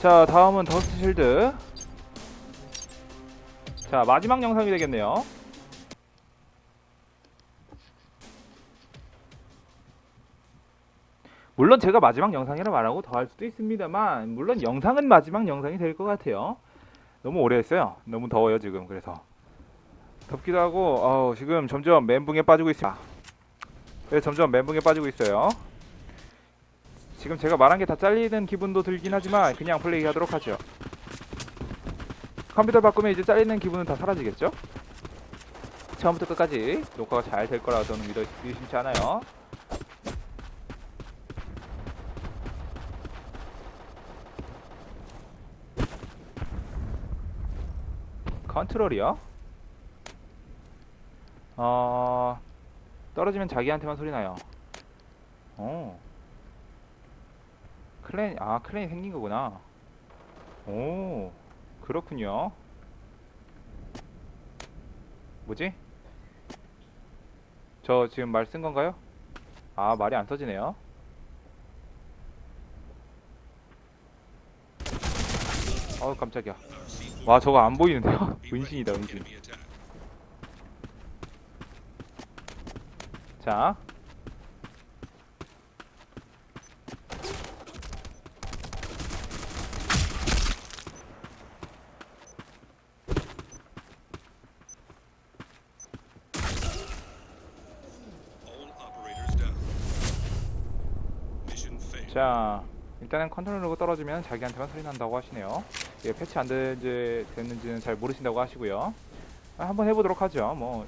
자 다음은 더스트 실드. 자 마지막 영상이 되겠네요. 물론 제가 마지막 영상이라 말하고 더 할 수도 있습니다만 물론 영상은 마지막 영상이 될 것 같아요. 너무 오래 했어요. 너무 더워요 지금. 그래서. 덥기도 하고 어우, 지금 점점 멘붕에 빠지고 있습니다. 네, 점점 멘붕에 빠지고 있어요 지금 제가 말한 게 다 잘리는 기분도 들긴 하지만 그냥 플레이 하도록 하죠 컴퓨터 바꾸면 이제 잘리는 기분은 다 사라지겠죠? 처음부터 끝까지 녹화가 잘 될 거라 저는 믿어 의심치 않아요 컨트롤이요? 어... 떨어지면 자기한테만 소리 나요. 어. 클랜, 아, 클랜이 생긴 거구나. 오, 그렇군요. 뭐지? 저 지금 말 쓴 건가요? 아, 말이 안 써지네요. 어우, 깜짝이야. 와, 저거 안 보이는데요? 은신이다, 은신. 자. 자, 일단은 컨트롤 누르고 떨어지면 자기한테만 소리 난다고 하시네요. 이게 패치 안 되는지, 됐는지는 잘 모르신다고 하시고요. 아, 한번 해보도록 하죠. 뭐.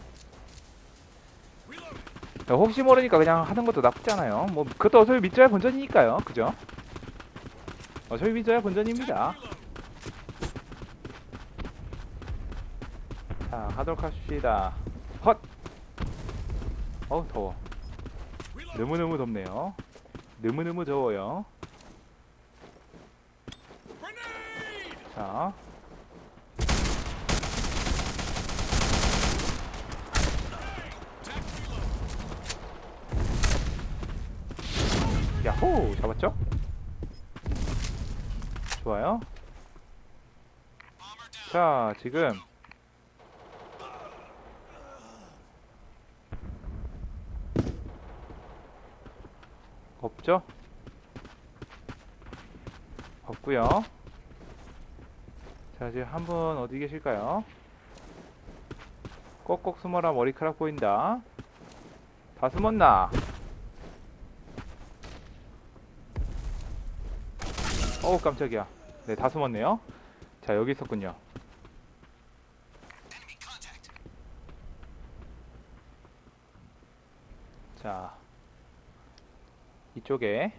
자, 혹시 모르니까 그냥 하는 것도 나쁘지 않아요. 뭐, 그것도 어차피 믿져야 본전이니까요. 그죠? 어차피 믿져야 본전입니다. 자, 하도록 합시다. 헛! 어우, 더워. 너무너무 덥네요. 너무너무 더워요. 자. 야호! 잡았죠? 좋아요. 자, 지금 없죠? 없고요. 자, 지금 한 분 어디 계실까요? 꼭꼭 숨어라 머리카락 보인다. 다 숨었나? 어우 깜짝이야. 네, 다 숨었네요. 자, 여기 있었군요. 자, 이쪽에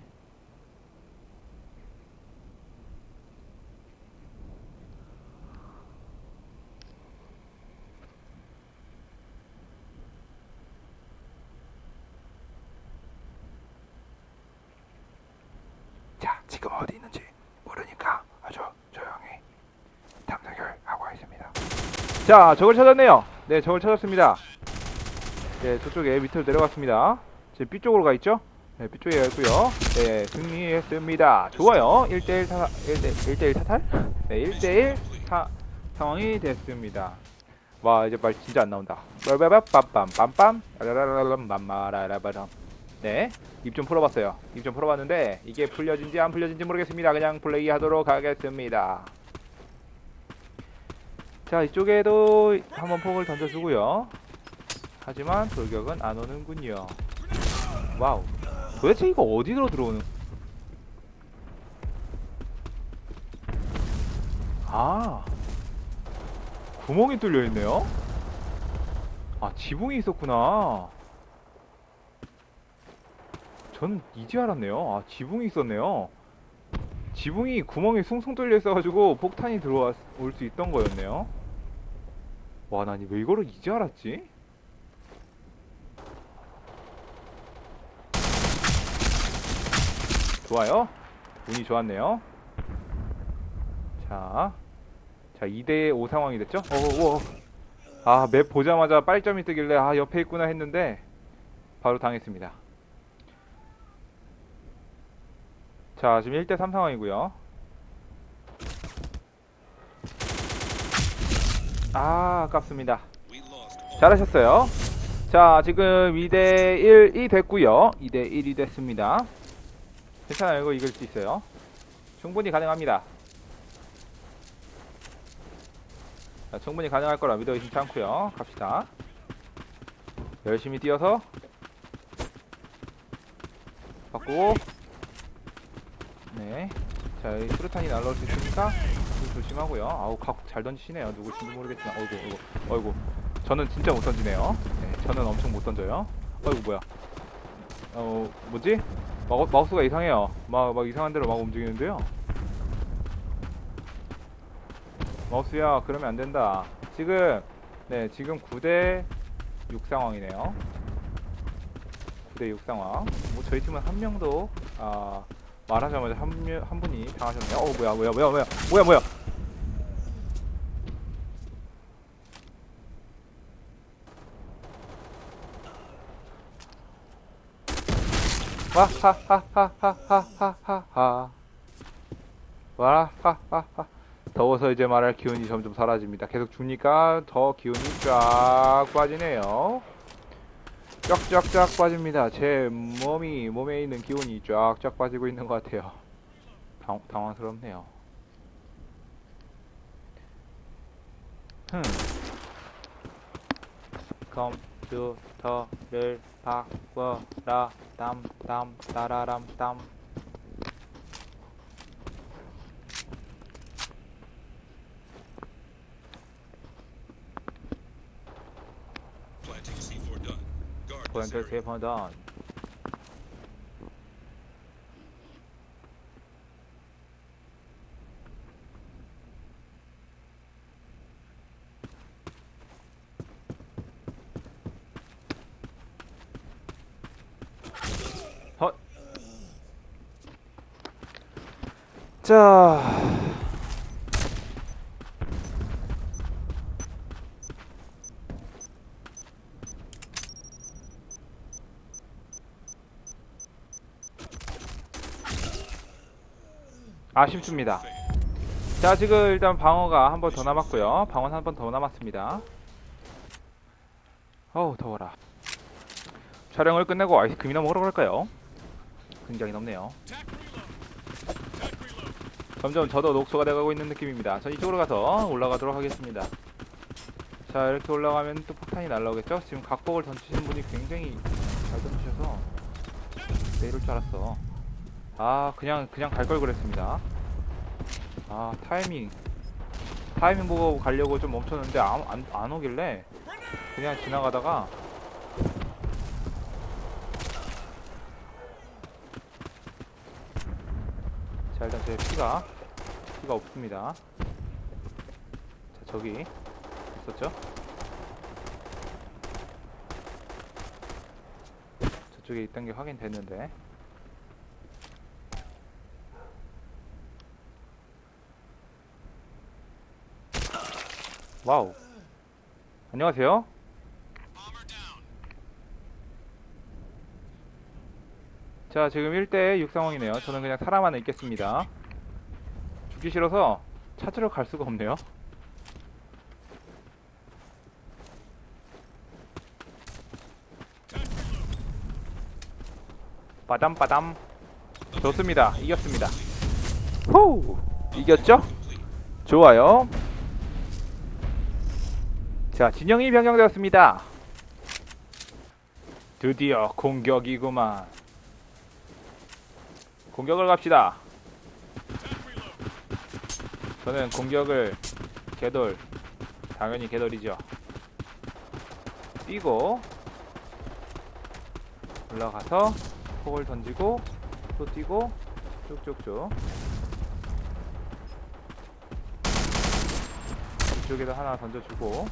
자, 지금 어디 있는지 모르니까 아주 조용히 탐색을 하고 있습니다. 자, 저걸 찾았네요. 네, 저걸 찾았습니다. 네, 저쪽에 밑으로 내려갔습니다. 지금 B 쪽으로 가 있죠? 네, 있고요. 네, 승리했습니다. 좋아요. 1대1 사, 1대, 1대1 사탈? 네, 1대1 사, 상황이 됐습니다. 와, 이제 말 진짜 안 나온다. 빠바바빰빰빰빰 라라라라람 맘마라라바람 네, 입 좀 풀어봤어요. 입 좀 풀어봤는데 이게 풀려진지 안 풀려진지 모르겠습니다. 그냥 플레이 하도록 하겠습니다. 자, 이쪽에도 한번 폭을 던져주고요. 하지만 돌격은 안 오는군요. 와우. 도대체 이거 어디로 들어오는? 아, 구멍이 뚫려 있네요. 아, 지붕이 있었구나. 전 이제 알았네요. 아, 지붕이 있었네요. 지붕이 구멍이 숭숭 뚫려 있어가지고 폭탄이 들어올 수 있던 거였네요. 와, 난 왜 이거를 이제 알았지? 좋아요. 운이 좋았네요. 자. 자, 2대 5 상황이 됐죠? 어, 어, 어. 아, 맵 보자마자 빨점이 뜨길래 아, 옆에 있구나 했는데 바로 당했습니다. 자, 지금 1대 3 상황이고요. 아, 아깝습니다. 잘하셨어요. 자, 지금 2대 1이 됐고요. 2대 1이 됐습니다. 괜찮아요 이거 이길 수 있어요 충분히 가능합니다 자, 충분히 가능할 거라 믿어 의심치 않고요 갑시다 열심히 뛰어서 바꾸고 네. 자, 이 수류탄이 날라올 수 있으니까 좀 조심하고요. 아우, 각 잘 던지시네요. 누구신지 모르겠지만, 어이구, 어이구, 어이구. 저는 진짜 못 던지네요. 네, 저는 엄청 못 던져요. 어이구, 뭐야. 어, 뭐지? 마우, 마우스가 이상해요. 막, 막 이상한 대로 막 움직이는데요. 마우스야, 그러면 안 된다. 지금, 네, 지금 9대 6 상황이네요. 9대 6 상황. 뭐, 저희 팀은 한 명도, 아, 말하자마자 한, 명- 한 분이 당하셨네요. 어, 뭐야, 뭐야, 뭐야, 뭐야, 뭐야, 뭐야. 와하하하하하하하 와하하하 더워서 이제 말할 기운이 점점 사라집니다. 계속 주니까 더 기운이 쫙 빠지네요. 쫙쫙쫙 빠집니다. 제 몸이 몸에 있는 기운이 쫙쫙 빠지고 있는 것 같아요. 당, 당황스럽네요. 흠. 컴 퓨터를 바꿔라 땀땀 따라람 땀 planting C4 done. Guard this 고양별 area. 세번 자. 아쉽습니다. 자, 지금 일단 방어가 한 번 더 남았고요. 방어는 한 번 더 남았습니다. 어우, 더워라. 촬영을 끝내고 아이스크림이나 먹으러 갈까요? 굉장히 덥네요. 점점 저도 녹초가 돼가고 있는 느낌입니다. 전 이쪽으로 가서 올라가도록 하겠습니다. 자, 이렇게 올라가면 또 폭탄이 날라오겠죠? 지금 각복을 던지시는 분이 굉장히 잘 던지셔서 내 이럴 줄 알았어. 아 그냥 그냥 갈 걸 그랬습니다 아 타이밍 타이밍 보고 가려고 좀 멈췄는데 안, 안, 안 오길래 그냥 지나가다가 자 일단 제 피가 피가 없습니다 자 저기 있었죠 저쪽에 있던 게 확인됐는데 와우. 안녕하세요. 자, 지금 1대 6 상황이네요. 저는 그냥 사람 하나 있겠습니다. 죽기 싫어서 찾으러 갈 수가 없네요. 빠담 빠담. 좋습니다. 이겼습니다. 후! 이겼죠? 좋아요. 자, 진영이 변경되었습니다. 드디어 공격이구만. 공격을 갑시다. 저는 공격을 개돌, 당연히 개돌이죠. 뛰고 올라가서 폭을 던지고 또 뛰고 쭉쭉쭉 이쪽에다 하나 던져주고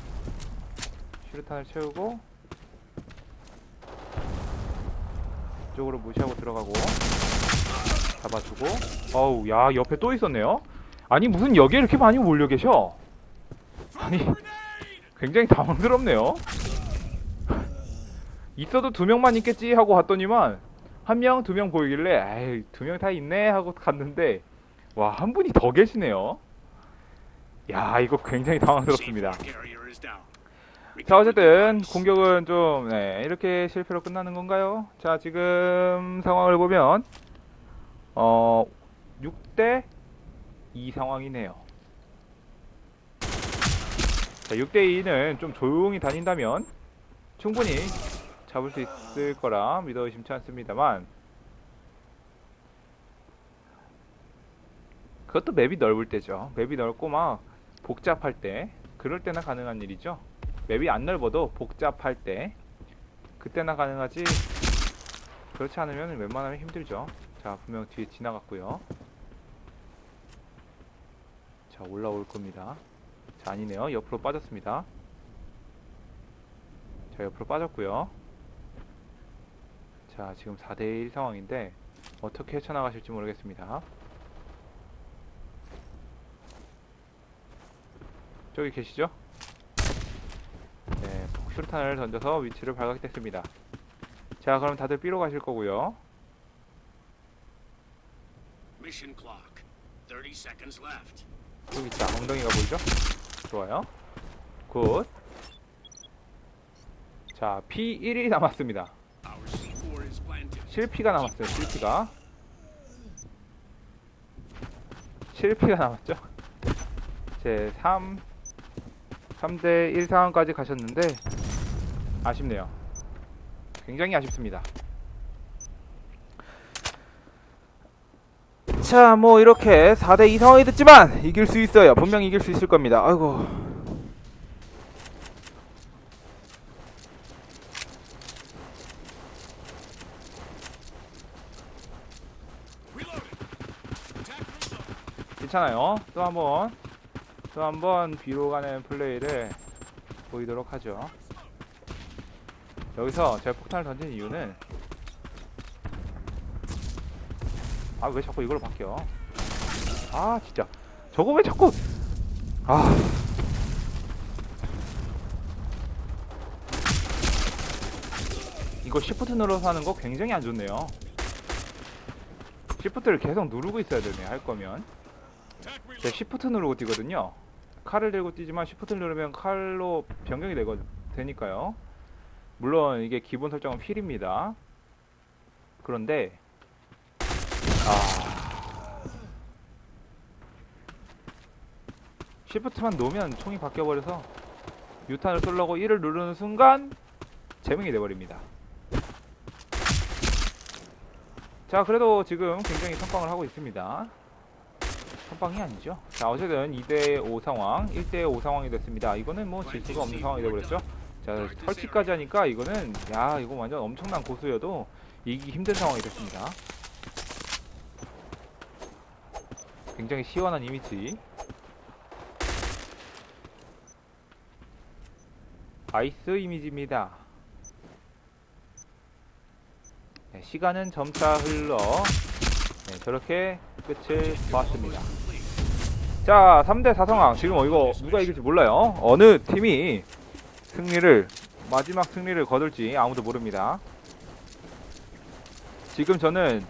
슈루탄을 채우고 이쪽으로 무시하고 들어가고 잡아주고 어우 야 옆에 또 있었네요 아니 무슨 여기에 이렇게 많이 몰려 계셔 아니 굉장히 당황스럽네요 있어도 두 명만 있겠지 하고 갔더니만 한 명, 두 명 보이길래 에이 두 명 다 있네 하고 갔는데 와 한 분이 더 계시네요 야 이거 굉장히 당황스럽습니다. C4 carrier is down. 자 어쨌든 공격은 좀 네, 이렇게 실패로 끝나는 건가요? 자 지금 상황을 보면 어 6대 2 상황이네요. 자 6대 2는 좀 조용히 다닌다면 충분히 잡을 수 있을 거라 믿어 의심치 않습니다만 그것도 맵이 넓을 때죠. 맵이 넓고 막 복잡할 때 그럴 때나 가능한 일이죠. 맵이 안 넓어도 복잡할 때 그때나 가능하지 그렇지 않으면 웬만하면 힘들죠 자 분명 뒤에 지나갔고요 자 올라올 겁니다 자 아니네요 옆으로 빠졌습니다 자 옆으로 빠졌고요 자 지금 4대1 상황인데 어떻게 헤쳐나가실지 모르겠습니다 저기 계시죠? 네, 수류탄을 던져서 위치를 발각했습니다. 자, 그럼 다들 B로 가실 거고요. Mission clock. 30 seconds left. 여기 있다. 엉덩이가 보이죠? 좋아요. 굿. 자, P1이 남았습니다. Our C4 is planted. 실피가 남았어요. 실피가. 실피가 남았죠? 제 3, 3대 1 상황까지 가셨는데 아쉽네요. 굉장히 아쉽습니다. 자, 뭐 이렇게 4대 2 상황이 됐지만 이길 수 있어요. 분명 이길 수 있을 겁니다. 아이고. 괜찮아요. 또 한번 또 한번 뒤로 가는 플레이를 보이도록 하죠. 여기서 제가 폭탄을 던진 이유는 아 왜 자꾸 이걸로 바뀌어? 아 진짜 저거 왜 자꾸 아 이거 시프트 눌러서 하는 거 굉장히 안 좋네요. 시프트를 계속 누르고 있어야 되네 할 거면. 제가 시프트 누르고 뛰거든요. 칼을 들고 뛰지만 시프트 누르면 칼로 변경이 되거, 되니까요. 물론 이게 기본 설정은 필입니다. 그런데 시프트만 놓으면 총이 바뀌어 버려서 유탄을 쏠려고 1을 누르는 순간 제명이 돼 버립니다. 자, 그래도 지금 굉장히 선방을 하고 있습니다. 선방이 아니죠. 자, 어쨌든 2대5 상황, 1대5 상황이 됐습니다. 이거는 뭐 질 수가 없는 상황이 되버렸죠. 자, 설치까지 하니까 이거는, 야, 이거 완전 엄청난 고수여도 이기기 힘든 상황이 됐습니다. 굉장히 시원한 이미지. 아이스 이미지입니다. 네, 시간은 점차 흘러 네, 저렇게 끝을 봤습니다. 자, 3대 4 상황. 지금 어, 이거 누가 이길지 몰라요. 어느 팀이 승리를 마지막 승리를 거둘지 아무도 모릅니다. 지금 저는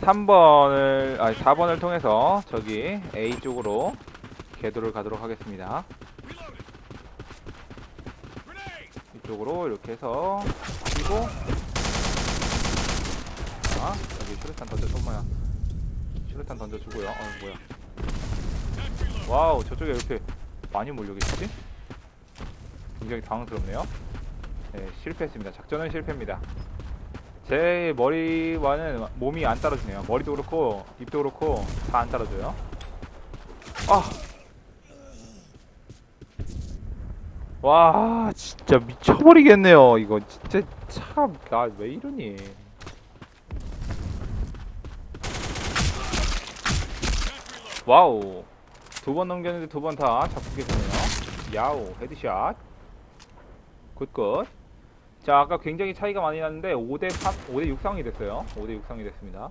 3번을 아니 4번을 통해서 저기 A 쪽으로 궤도를 가도록 하겠습니다. 이쪽으로 이렇게 해서 치고. 자 여기 슈루탄 던져 어 뭐야. 슈루탄 던져주고요. 어 뭐야. 와우 저쪽에 이렇게 많이 몰려 계시지? 굉장히 당황스럽네요. 네 실패했습니다. 작전은 실패입니다. 제 머리와는 몸이 안 따라주네요. 머리도 그렇고 입도 그렇고 다 안 따라줘요. 아 와 진짜 미쳐버리겠네요. 이거 진짜 참 나 왜 이러니. 와우. 두 번 넘겼는데 두 번 다 잡고 계시네요. 야우 헤드샷. 굿굿. 자 아까 굉장히 차이가 많이 났는데 5대 3 5대 6 상황이 됐어요. 5대 6 상황이 됐습니다.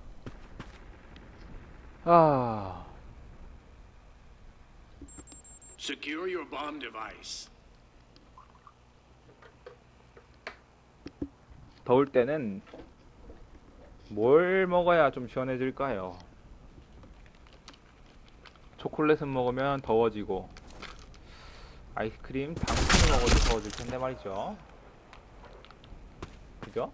아. Secure your bomb device. 더울 때는 뭘 먹어야 좀 시원해질까요? 초콜릿은 먹으면 더워지고 아이스크림 당근을 먹어도 더워질 텐데 말이죠. 그죠?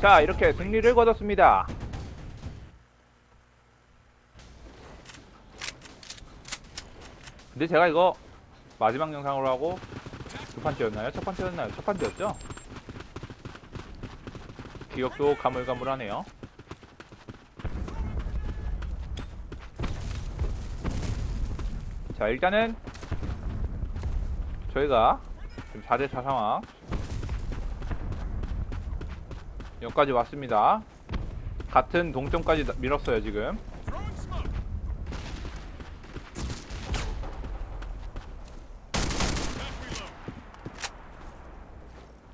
자, 이렇게 승리를 거뒀습니다. 근데 제가 이거 마지막 영상으로 하고 두 판째였나요? 첫 판째였나요? 첫 판째였죠? 기억도 가물가물하네요. 자, 일단은 저희가 지금 4대4 상황 여기까지 왔습니다. 같은 동점까지 나- 밀었어요, 지금.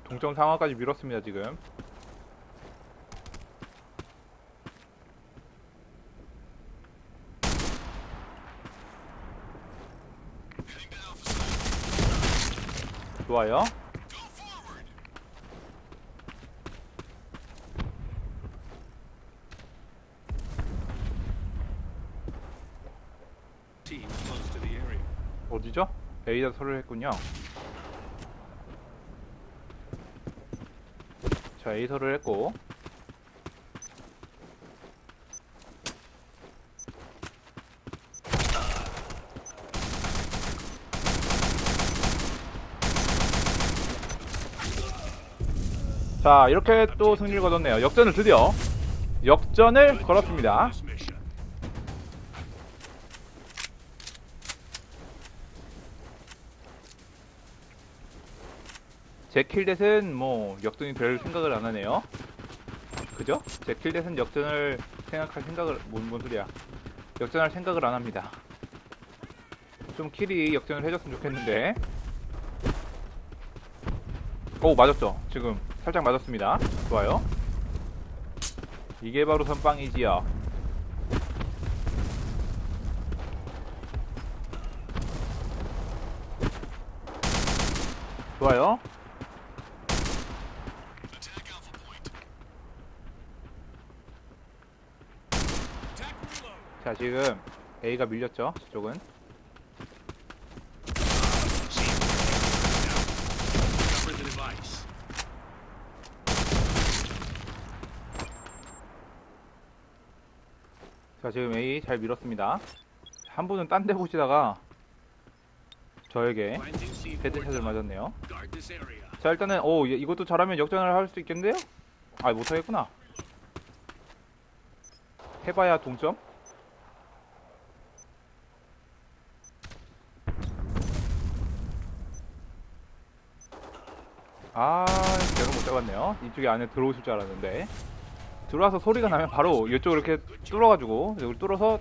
동점 상황까지 밀었습니다, 지금. 좋아요. 어디죠? 에이다 소를 했군요. 자, 에이서를 했고. 자, 이렇게 또 승리를 거뒀네요. 역전을 드디어 역전을 걸었습니다. 제 킬댓은 뭐 역전이 될 생각을 안 하네요. 그죠? 제 킬댓은 역전을 생각할 생각을 뭔, 뭔 소리야? 역전할 생각을 안 합니다. 좀 킬이 역전을 해줬으면 좋겠는데. 오 맞았죠? 지금 살짝 맞았습니다. 좋아요. 이게 바로 선빵이지요. 좋아요. 자 지금 A가 밀렸죠 저쪽은. 자 지금 A 잘 밀었습니다 한 분은 딴 데 보시다가 저에게 Planting C4 헤드샷을. 맞았네요. 자 일단은 오 이- 이것도 잘하면 역전을 할 수 있겠는데요? 아 못하겠구나 해봐야 동점? 아 제가 못 잡았네요 이쪽에 안에 들어오실 줄 알았는데 들어와서 소리가 나면 바로 이쪽을 이렇게 뚫어가지고 여기 뚫어서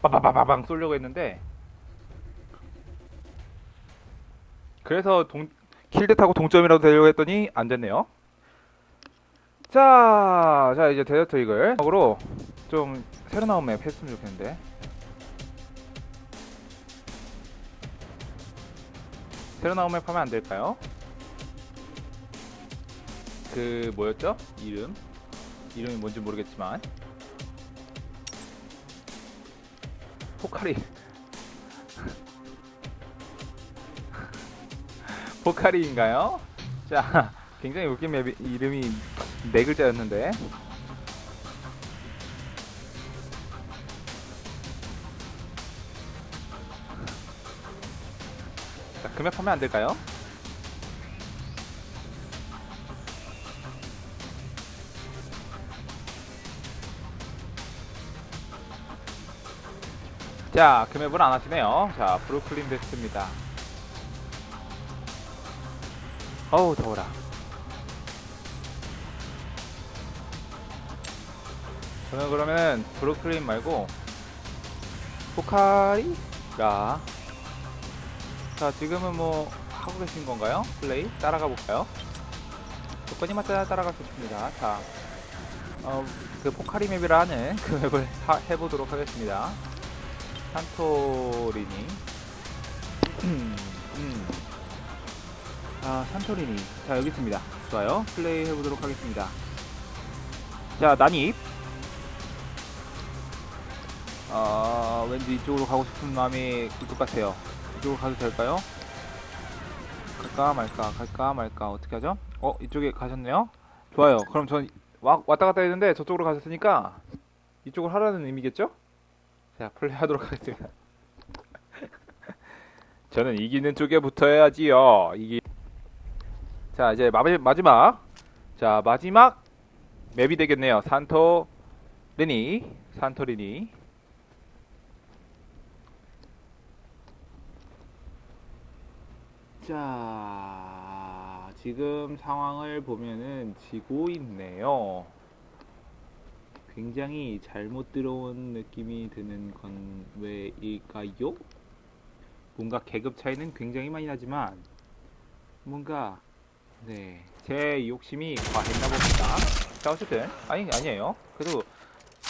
빠바바바방 쏘려고 했는데 그래서 동 킬댓하고 동점이라도 되려고 했더니 안 됐네요. 자, 자 이제 데저트 이글 으로 좀 새로 나온 맵 했으면 좋겠는데. 새로 나온 맵 하면 안 될까요? 그 뭐였죠? 이름? 이름이 뭔지 모르겠지만 포카리 포카리인가요? 자, 굉장히 웃긴 맵 이름이 네 글자였는데. 자, 그맵 하면 안 될까요? 자, 그 맵은 안 하시네요. 자, 브루클린 베스트입니다. 어우 더워라 저는 그러면 브루클린 말고 포카리가 자 지금은 뭐 하고 계신 건가요? 플레이 따라가 볼까요? 조건이 맞자 따라갈 수 있습니다 자 어, 그 포카리 맵이라 하는 그 맵을 하- 해보도록 하겠습니다 산토리니 음, 음. 자, 산토리니. 자, 여기 있습니다. 좋아요. 플레이 해보도록 하겠습니다. 자, 난입. 아, 왠지 이쪽으로 가고 싶은 마음이 들것 같아요. 이쪽으로 가도 될까요? 갈까 말까, 갈까 말까, 어떻게 하죠? 어, 이쪽에 가셨네요? 좋아요. 그럼 전 와, 왔다 갔다 했는데 저쪽으로 가셨으니까 이쪽을 하라는 의미겠죠? 자, 플레이 하도록 하겠습니다. 저는 이기는 쪽에 붙어야지요. 이기. 자, 이제 마지, 마지막. 자, 마지막 맵이 되겠네요. 산토리니. 산토리니. 자, 지금 상황을 보면은 지고 있네요. 굉장히 잘못 들어온 느낌이 드는 건 왜일까요? 뭔가 계급 차이는 굉장히 많이 나지만 뭔가 네 제 욕심이 과했나 봅니다. 자 어쨌든 아니 아니에요. 그래도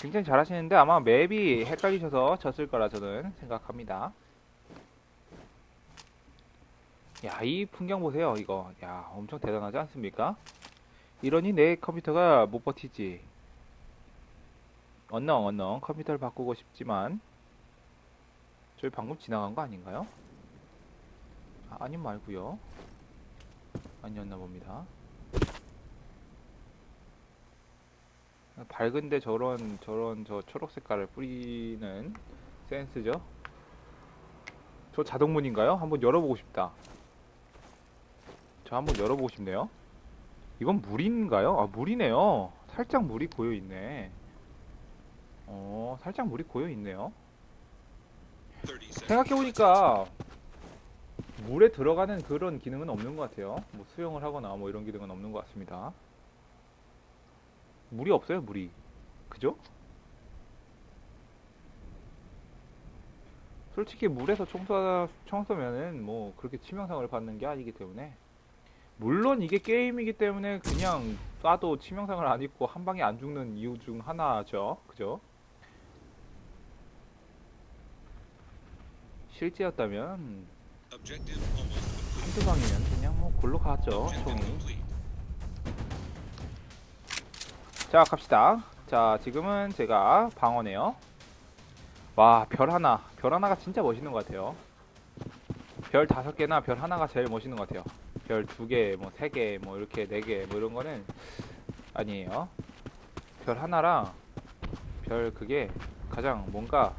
굉장히 잘하시는데 아마 맵이 헷갈리셔서 졌을 거라 저는 생각합니다. 야 이 풍경 보세요 이거 야 엄청 대단하지 않습니까? 이러니 내 컴퓨터가 못 버티지. 언능 언능 컴퓨터를 바꾸고 싶지만 저희 방금 지나간 거 아닌가요? 아, 아님 말고요. 아니었나 봅니다. 밝은데 저런 저런 저 초록 색깔을 뿌리는 센스죠. 저 자동문인가요? 한번 열어보고 싶다. 저 한번 열어보고 싶네요. 이건 물인가요? 아 물이네요. 살짝 물이 고여 있네. 어 살짝 물이 고여 있네요. 30 seconds. 생각해보니까 물에 들어가는 그런 기능은 없는 것 같아요. 뭐 수영을 하거나 뭐 이런 기능은 없는 것 같습니다. 물이 없어요, 물이. 그죠? 솔직히 물에서 청소, 청소면은 뭐 그렇게 치명상을 받는 게 아니기 때문에 물론 이게 게임이기 때문에 그냥 쏴도 치명상을 안 입고 한 방에 안 죽는 이유 중 하나죠. 그죠? 실제였다면. 한두 방이면 그냥 뭐 골로 가죠 총이. 자 갑시다. 자 지금은 제가 방어네요. 와 별 하나. 별 하나가 진짜 멋있는 것 같아요. 별 다섯 개나 별 하나가 제일 멋있는 것 같아요. 별 두 개, 뭐 세 개, 뭐 이렇게 네 개, 뭐 이런 거는 아니에요. 별 하나랑 별 그게 가장 뭔가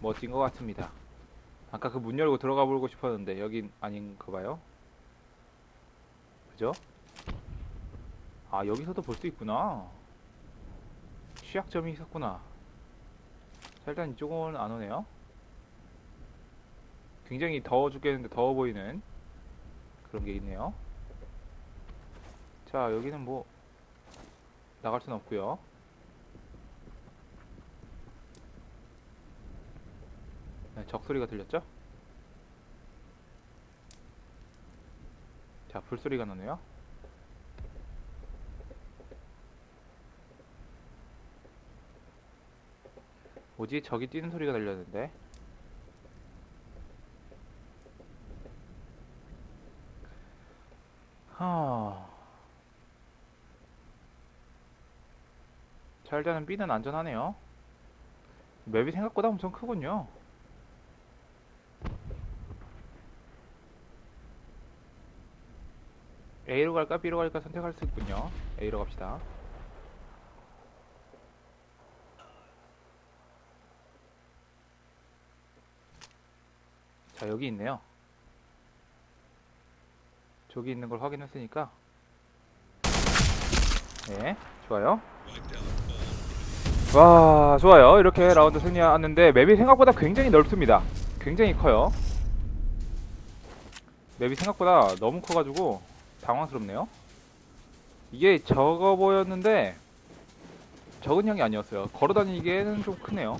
멋진 것 같습니다 아까 그 문 열고 들어가 보고 싶었는데 여긴 아닌가 봐요? 그죠? 아 여기서도 볼 수 있구나. 취약점이 있었구나. 자 일단 이쪽은 안 오네요. 굉장히 더워 죽겠는데 더워 보이는 그런 게 있네요. 자 여기는 뭐 나갈 순 없고요 적소리가 들렸죠? 자 불소리가 나네요 뭐지? 저기 뛰는 소리가 들렸는데 하... 자 일단은 B는 안전하네요 맵이 생각보다 엄청 크군요 A로 갈까 B로 갈까 선택할 수 있군요. A로 갑시다. 자 여기 있네요. 저기 있는 걸 확인했으니까. 네 좋아요. 와 좋아요. 이렇게 라운드 승리하는데 맵이 생각보다 굉장히 넓습니다. 굉장히 커요. 맵이 생각보다 너무 커가지고 당황스럽네요. 이게 적어 보였는데 적은 형이 아니었어요. 걸어다니기에는 좀 크네요.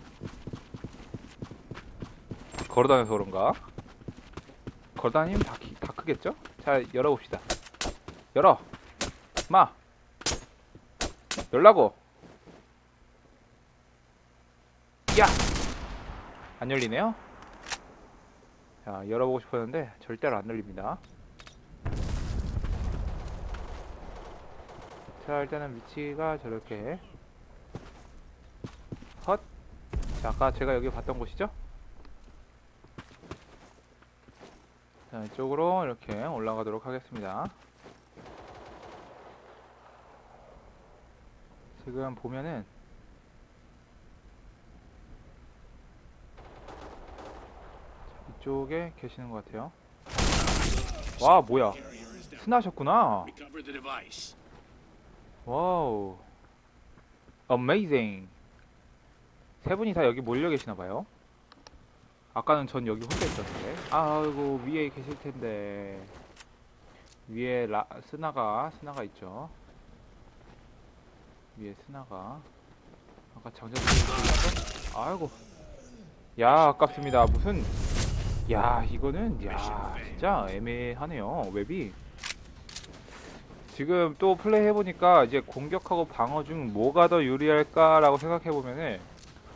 걸어다녀서 그런가? 걸어다니면 다, 키- 다 크겠죠? 자 열어봅시다. 열어. 마. 열라고. 야! 안 열리네요? 자, 열어보고 싶었는데 절대로 안 열립니다. 자 일단은 위치가 저렇게 헛. 자 아까 제가 여기 봤던 곳이죠? 자 이쪽으로 이렇게 올라가도록 하겠습니다. 지금 보면은 자, 이쪽에 계시는 것 같아요. 와 뭐야. 스나셨구나. 와우. 어메이징. 세 분이 다 여기 몰려 계시나 봐요. 아까는 전 여기 혼자 있었는데. 아이고 위에 계실 텐데. 위에 라 스나가 스나가 있죠. 위에 스나가. 아까 장전? 아이고. 야 아깝습니다. 무슨 야 이거는 야 진짜 애매하네요 웹이. 지금 또 플레이 해보니까 이제 공격하고 방어 중 뭐가 더 유리할까라고 생각해 보면은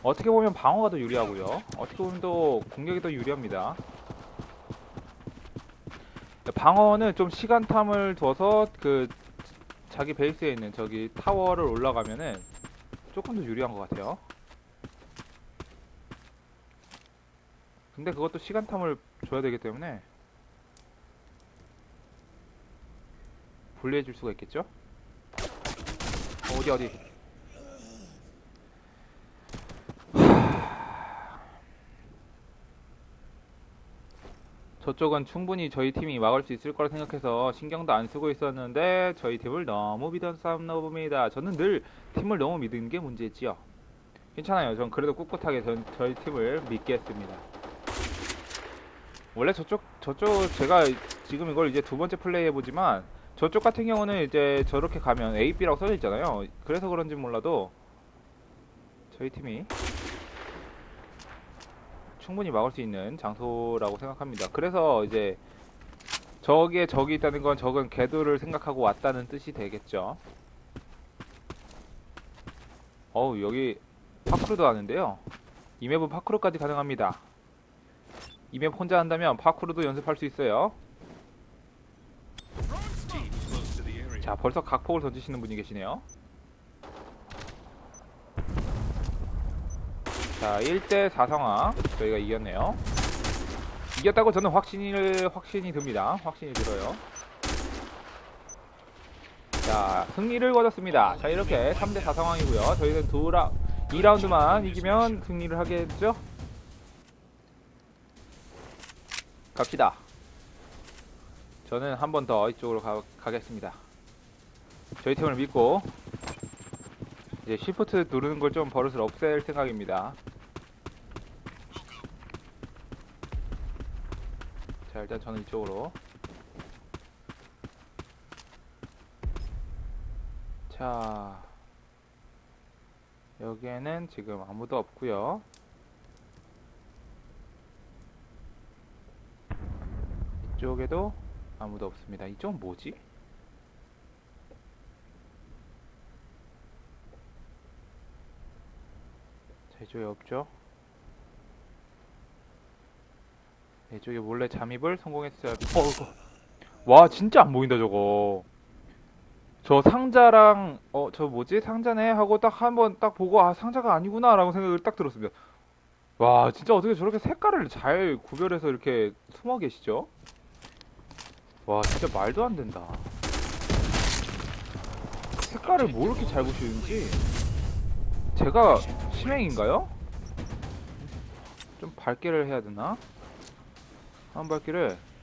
어떻게 보면 방어가 더 유리하고요. 어떻게 보면 또 공격이 더 유리합니다. 방어는 좀 시간탐을 둬서 그 자기 베이스에 있는 저기 타워를 올라가면은 조금 더 유리한 것 같아요. 근데 그것도 시간탐을 줘야 되기 때문에 분리해 줄 수가 있겠죠? 어, 어디 어디? 저쪽은 충분히 저희 팀이 막을 수 있을 거라 생각해서 신경도 안 쓰고 있었는데 저희 팀을 너무 믿었었나 봅니다. 저는 늘 팀을 너무 믿은 게 문제지요. 괜찮아요. 전 그래도 꿋꿋하게 전 저희 팀을 믿겠습니다. 원래 저쪽 저쪽 제가 지금 이걸 이제 두 번째 플레이 해보지만 저쪽 같은 경우는 이제 저렇게 가면 A, B라고 써져 있잖아요. 그래서 그런지 몰라도 저희 팀이 충분히 막을 수 있는 장소라고 생각합니다. 그래서 이제 저기에 적이 있다는 건 적은 궤도를 생각하고 왔다는 뜻이 되겠죠. 어우 여기 파크로도 하는데요. 이 맵은 파크로까지 가능합니다. 이 맵 혼자 한다면 파크로도 연습할 수 있어요. Teams close to the area. 자, 벌써 각폭을 던지시는 분이 계시네요. 자, 1대 4 상황. 저희가 이겼네요. 이겼다고 저는 확신을, 확신이 듭니다. 확신이 들어요. 자, 승리를 거뒀습니다. 자, 이렇게 3대 4 상황이고요. 저희는 두 라, 2라운드만 이기면 승리를 하게 되죠. 갑시다. 저는 한 번 더 이쪽으로 가, 가겠습니다. 저희 팀을 믿고 이제 시프트 누르는 걸 좀 버릇을 없앨 생각입니다. 자 일단 저는 이쪽으로 자 여기에는 지금 아무도 없고요. 이쪽에도 아무도 없습니다. 이쪽은 뭐지? 이쪽에 없죠? 네, 이쪽에 몰래 잠입을 성공했어요. 어. 와, 진짜 안 보인다, 저거. 저 상자랑, 어, 저 뭐지? 상자네? 하고 딱 한번 딱 보고, 아, 상자가 아니구나, 라고 생각을 딱 들었습니다. 와, 진짜 어떻게 저렇게 색깔을 잘 구별해서 이렇게 숨어 계시죠? 와, 진짜 말도 안 된다. 색깔을 뭐 이렇게 잘 보시는지. 제가 심행인가요? 좀 밝게를 해야 되나? 한 밝기를